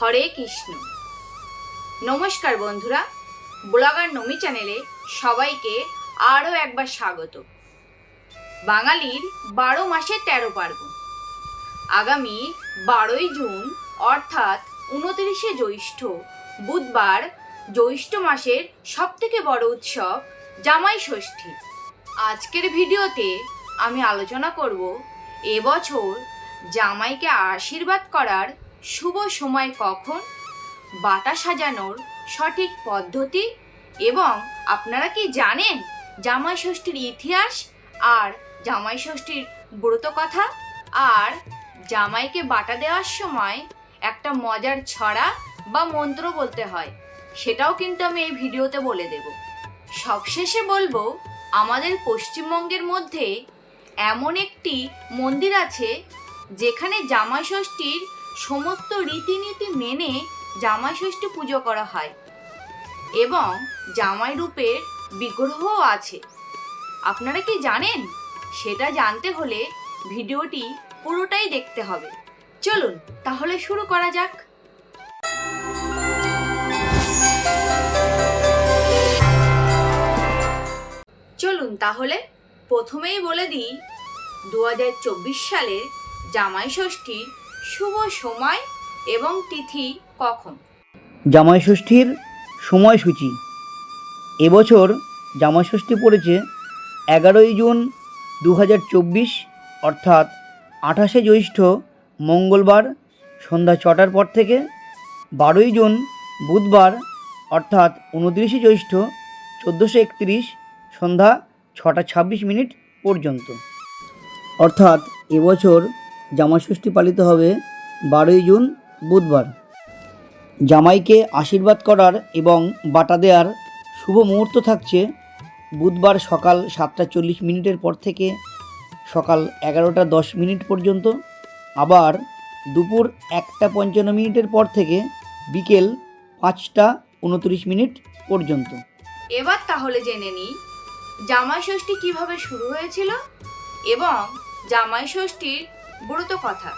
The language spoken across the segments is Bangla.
হরে কৃষ্ণ। নমস্কার বন্ধুরা, ব্লগার নমি চ্যানেলে সবাইকে আরও একবার স্বাগত। বাঙালির বারো মাসে তেরো পার্বণ। আগামী বারোই জুন, অর্থাৎ উনত্রিশে জ্যৈষ্ঠ, বুধবার জ্যৈষ্ঠ মাসের সবথেকে বড় উৎসব জামাই ষষ্ঠী। আজকের ভিডিওতে আমি আলোচনা করব এবছর জামাইকে আশীর্বাদ করার শুভ সময় কখন? বাটা সাজানোর সঠিক পদ্ধতি? এবং আপনারা কি জানেন জামাই ষষ্ঠীর ইতিহাস আর জামাই ষষ্ঠীর ব্রত কথা? আর জামাইকে বাটা দেওয়ার সময় একটা মজার ছড়া বা মন্ত্র বলতে হয়, সেটাও কিন্তু আমি এই ভিডিওতে বলে দেব। সবশেষে বলব, আমাদের পশ্চিমবঙ্গের মধ্যে এমন একটি মন্দির আছে, যেখানে জামাই ষষ্ঠীর সমস্ত রীতিনীতি মেনে জামাই ষষ্ঠী পুজো করা হয় এবং জামাই রূপের বিগ্রহও আছে। আপনারা কি জানেন? সেটা জানতে হলে ভিডিওটি পুরোটাই দেখতে হবে। চলুন, তাহলে শুরু করা যাক। চলুন, তাহলে প্রথমেই বলে দিই দু সালের জামাই ষষ্ঠীর শুভ সময় এবং তিথি কখন? জামাই ষষ্ঠীর সময়সূচি। এবছর জামাই ষষ্ঠী পড়েছে এগারোই জুন দু হাজার চব্বিশ, অর্থাৎ আঠাশে জ্যৈষ্ঠ মঙ্গলবার সন্ধ্যা ছটার পর থেকে বারোই জুন বুধবার, অর্থাৎ উনত্রিশে জ্যৈষ্ঠ চোদ্দোশো একত্রিশ সন্ধ্যা ছটা ছাব্বিশ মিনিট পর্যন্ত। অর্থাৎ এবছর জামাই ষষ্ঠী পালিত হবে বারোই জুন, বুধবার। জামাইকে আশীর্বাদ করার এবং বাটা দেওয়ার শুভ মুহূর্ত থাকছে বুধবার সকাল সাতটা চল্লিশ মিনিটের পর থেকে সকাল এগারোটা দশ মিনিট পর্যন্ত। আবার দুপুর একটা পঞ্চান্ন মিনিটের পর থেকে বিকেল পাঁচটা উনত্রিশ মিনিট পর্যন্ত। এবার তাহলে জেনে নিই জামাই ষষ্ঠী কীভাবে শুরু হয়েছিল? এবং জামাই ষষ্ঠীর ব্রত কথা।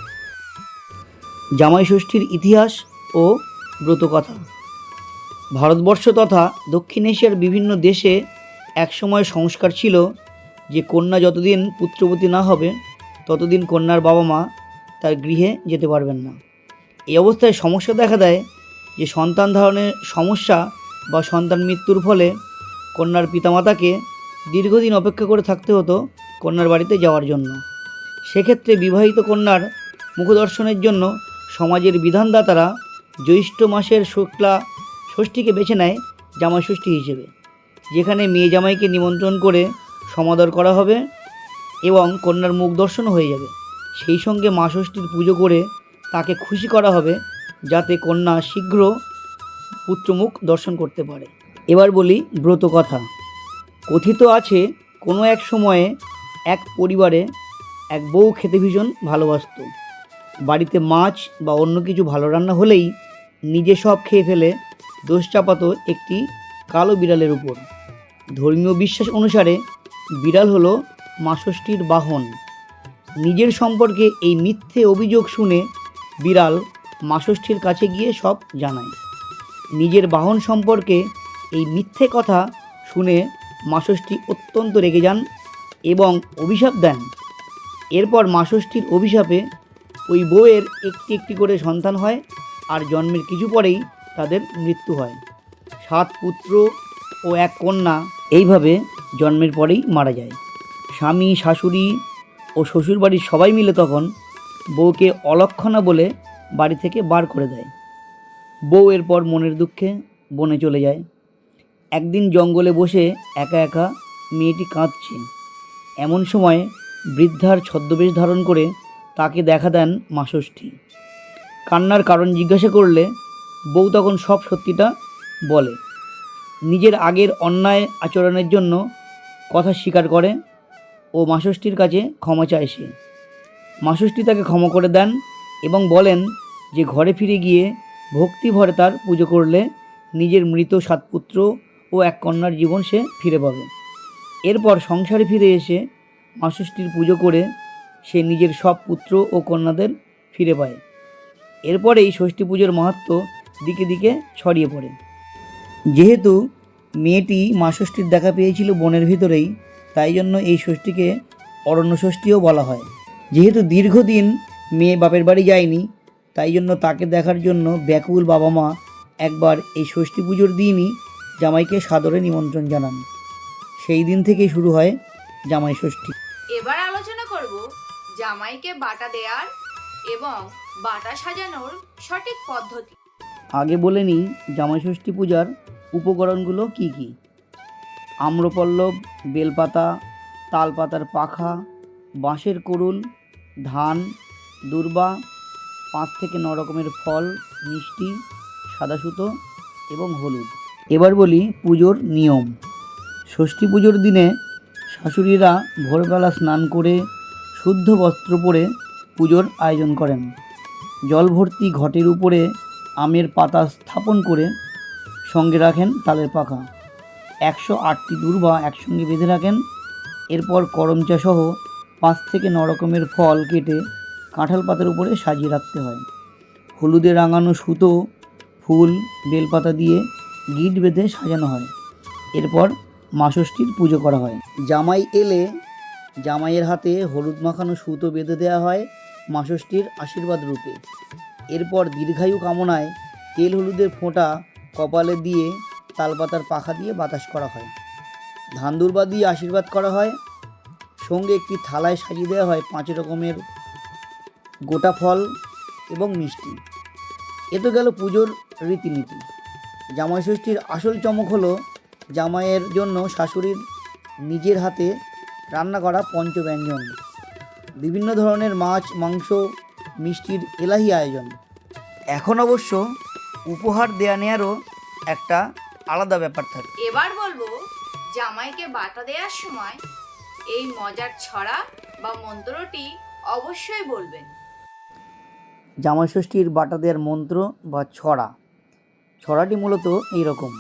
জামাই ষষ্ঠীর ইতিহাস ও ব্রতকথা ভারতবর্ষ তথা দক্ষিণ এশিয়ার বিভিন্ন দেশে একসময় সংস্কার ছিল যে কন্যা যতদিন পুত্রবতী না হবে, ততদিন কন্যার বাবা মা তার গৃহে যেতে পারবেন না। এই অবস্থায় সমস্যা দেখা দেয় যে সন্তান ধারণের সমস্যা বা সন্তান মৃত্যুর ফলে কন্যার পিতামাতাকে দীর্ঘদিন অপেক্ষা করে থাকতে হতো কন্যার বাড়িতে যাওয়ার জন্য। সেক্ষেত্রে বিবাহিত কন্যার মুখদর্শনের জন্য সমাজের বিধানদাতারা জ্যৈষ্ঠ মাসের শুক্লা ষষ্ঠীকে বেছে নেয় জামাই ষষ্ঠী হিসেবে, যেখানে মেয়ে জামাইকে নিমন্ত্রণ করে সমাদর করা হবে এবং কন্যার মুখ দর্শন হয়ে যাবে। সেই সঙ্গে মা ষষ্ঠীর পুজো করে তাকে খুশি করা হবে যাতে কন্যা শীঘ্র পুত্রমুখ দর্শন করতে পারে। এবার বলি ব্রত কথা কথিত আছে, কোনো এক সময়ে এক পরিবারে এক বউ খেতে ভীষণ ভালোবাসত। বাড়িতে মাছ বা অন্য কিছু ভালো রান্না হলেই নিজে সব খেয়ে ফেলে দোষ চাপাতো একটি কালো বিড়ালের উপর। ধর্মীয় বিশ্বাস অনুসারে বিড়াল হলো মাষষ্ঠীর বাহন। নিজের সম্পর্কে এই মিথ্যে অভিযোগ শুনে বিড়াল মাষষ্ঠীর কাছে গিয়ে সব জানায়। নিজের বাহন সম্পর্কে এই মিথ্যে কথা শুনে মাষষ্ঠী অত্যন্ত রেগে যান এবং অভিশাপ দেন। এরপর মাষষ্ঠীর অভিশাপে ওই বউয়ের একটি একটি করে সন্তান হয় আর জন্মের কিছু পরেই তাদের মৃত্যু হয়। সাত পুত্র ও এক কন্যা এইভাবে জন্মের পরেই মারা যায়। স্বামী, শাশুড়ি ও শ্বশুরবাড়ির সবাই মিলে তখন বউকে অলক্ষণা বলে বাড়ি থেকে বার করে দেয়। বউ এরপর মনের দুঃখে বনে চলে যায়। একদিন জঙ্গলে বসে একা একা মেয়েটি কাঁদছে। এমন সময় বৃদ্ধার ছদ্মবেশ ধারণ করে তাকে দেখা দেন মাষষ্ঠী। কান্নার কারণ জিজ্ঞাসা করলে বউ তখন সব সত্যিটা বলে। নিজের আগের অন্যায় আচরণের জন্য কথা স্বীকার করে ও মাষষ্ঠীর কাছে ক্ষমা চায় সে। মাষষ্ঠী তাকে ক্ষমা করে দেন এবং বলেন যে ঘরে ফিরে গিয়ে ভক্তি ভরে তার পুজো করলে নিজের মৃত সাত পুত্র ও এক কন্যার জীবন সে ফিরে পাবে। এরপর সংসারে ফিরে এসে মাষষ্ঠীর পুজো করে সে নিজের সব পুত্র ও কন্যাদের ফিরে পায়। এরপরেই ষষ্ঠী পুজোর মাহাত্ম দিকে দিকে ছড়িয়ে পড়ে। যেহেতু মেয়েটি মা ষষ্ঠীর দেখা পেয়েছিল বনের ভিতরেই, তাই জন্য এই ষষ্ঠীকে অরণ্য ষষ্ঠীও বলা হয়। যেহেতু দীর্ঘদিন মেয়ে বাপের বাড়ি যায়নি, তাই জন্য তাকে দেখার জন্য ব্যাকুল বাবা মা একবার এই ষষ্ঠী পুজোর দিনই জামাইকে সাদরে নিমন্ত্রণ জানান। সেই দিন থেকেই শুরু হয় জামাই ষষ্ঠী। এবার আলোচনা করব জামাইকে বাটা দেওয়ার এবং বাটা সাজানোর সঠিক পদ্ধতি। আগে বলে নিই জামাই ষষ্ঠী পূজার উপকরণগুলো কি কি? আম্রপল্লব বেলপাতা তালপাতার পাখা বাঁশের কুড়ুল ধান দুর্বা পাঁচ থেকে ন রকমের ফল মিষ্টি সাদা সুতো এবং হলুদ। এবার বলি পুজোর নিয়ম। ষষ্ঠী পুজোর দিনে শাশুড়িরা ভোরবেলা স্নান করে শুদ্ধ বস্ত্র পরে পুজোর আয়োজন করেন। জল ভর্তি ঘটের উপরে আমের পাতা স্থাপন করে সঙ্গে রাখেন তালের পাখা। একশো আটটি দূর্বা একসঙ্গে বেঁধে রাখেন। এরপর করমচা সহ পাঁচ থেকে ন রকমের ফল কেটে কাঁঠাল পাতার উপরে সাজিয়ে রাখতে হয়। হলুদে রাঙানো সুতো, ফুল, বেলপাতা দিয়ে গিট বেঁধে সাজানো হয়। এরপর মা ষষ্ঠীর পুজো করা হয়। জামাই এলে জামাইয়ের হাতে হলুদ মাখানো সুতো বেঁধে দেওয়া হয় মা ষষ্ঠীর আশীর্বাদ রূপে। এরপর দীর্ঘায়ু কামনায় তেল হলুদের ফোঁটা কপালে দিয়ে তালপাতার পাখা দিয়ে বাতাস করা হয়। ধান দুর্বা দিয়ে আশীর্বাদ করা হয়। সঙ্গে একটি থালায় সাজিয়ে দেওয়া হয় পাঁচ রকমের গোটা ফল এবং মিষ্টি। এ তো গেল পুজোর রীতিনীতি। জামাই ষষ্ঠীর আসল চমক হলো জামাইয়ের জন্য শাশুড়ির নিজের হাতে রান্না করা পঞ্চব্যঞ্জন। বিভিন্ন ধরনের মাছ মাংস মিষ্টির এলাহি আয়োজন। এখন অবশ্য উপহার দেয়া নেয়ারও একটা আলাদা ব্যাপার থাকে। এবার বলব জামাইকে বাটা দেওয়ার সময় এই মজার ছড়া বা মন্ত্রটি অবশ্যই বলবেন। জামাই ষষ্ঠীর বাটা দেওয়ার মন্ত্র বা ছড়া। ছড়াটি মূলত এই রকম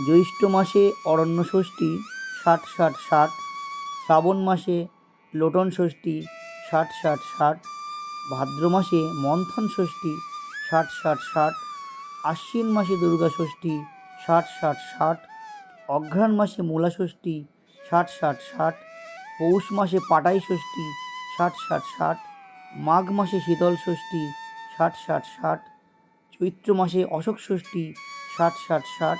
জ্যৈষ্ঠ মাসে অরণ্য ষষ্ঠী, ষাট ষাট ষাট, শ্রাবণ মাসে লোটন ষষ্ঠী, ষাট ষাট ষাট, ভাদ্র মাসে মন্থন ষষ্ঠী, ষাট ষাট ষাট, আশ্বিন মাসে দুর্গা ষষ্ঠী, ষাট ষাট ষাট, অঘ্রাণ মাসে মূলা ষষ্ঠী, ষাট ষাট ষাট, পৌষ মাসে পাটাই ষষ্ঠী, ষাট ষাট ষাট, মাঘ মাসে শীতল ষষ্ঠী, ষাট ষাট ষাট, চৈত্র মাসে অশোক ষষ্ঠী, ষাট ষাট ষাট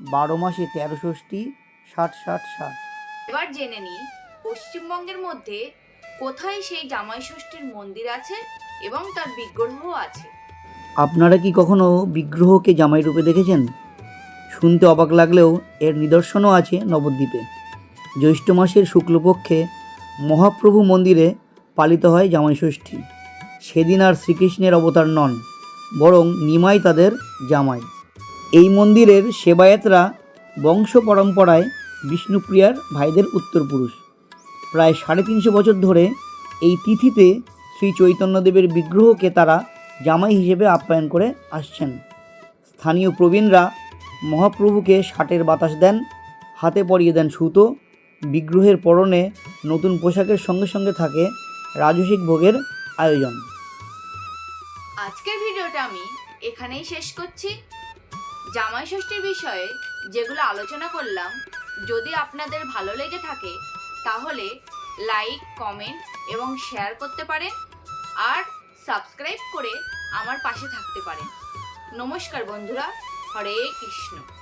বারো মাসে তেরো ষষ্ঠী ষাট ষাট ষাট। এবার জেনে নিই পশ্চিমবঙ্গের মধ্যে কোথায় সেই জামাই ষষ্ঠীর মন্দির আছে এবং তার বিগ্রহ আছে? আপনারা কি কখনো বিগ্রহকে জামাই রূপে দেখেছেন? শুনতে অবাক লাগলেও এর নিদর্শনও আছে নবদ্বীপে। জ্যৈষ্ঠ মাসের শুক্লপক্ষে মহাপ্রভু মন্দিরে পালিত হয় জামাই ষষ্ঠী সেদিন আর শ্রীকৃষ্ণের অবতার নন বরং নিমাই তাদের জামাই। এই মন্দিরের সেবায়েতরা বংশ পরম্পরায় বিষ্ণুপ্রিয়ার ভাইদের উত্তরপুরুষ। প্রায় সাড়ে তিনশো বছর ধরে এই তিথিতে শ্রী চৈতন্যদেবের বিগ্রহকে তারা জামাই হিসেবে আপ্যায়ন করে আসছেন। স্থানীয় প্রবীণরা মহাপ্রভুকে ষাটের বাতাস দেন, হাতে পরিয়ে দেন সুতো, বিগ্রহের পরনে নতুন পোশাকের সঙ্গে সঙ্গে থাকে রাজসিক ভোগের আয়োজন। আজকের ভিডিওটা আমি এখানেই শেষ করছি। জামাই ষষ্ঠীর বিষয়ে যেগুলো আলোচনা করলাম, যদি আপনাদের ভালো লেগে থাকে, তাহলে লাইক কমেন্ট এবং শেয়ার করতে পারেন আর সাবস্ক্রাইব করে আমার পাশে থাকতে পারেন। নমস্কার বন্ধুরা, হরে কৃষ্ণ।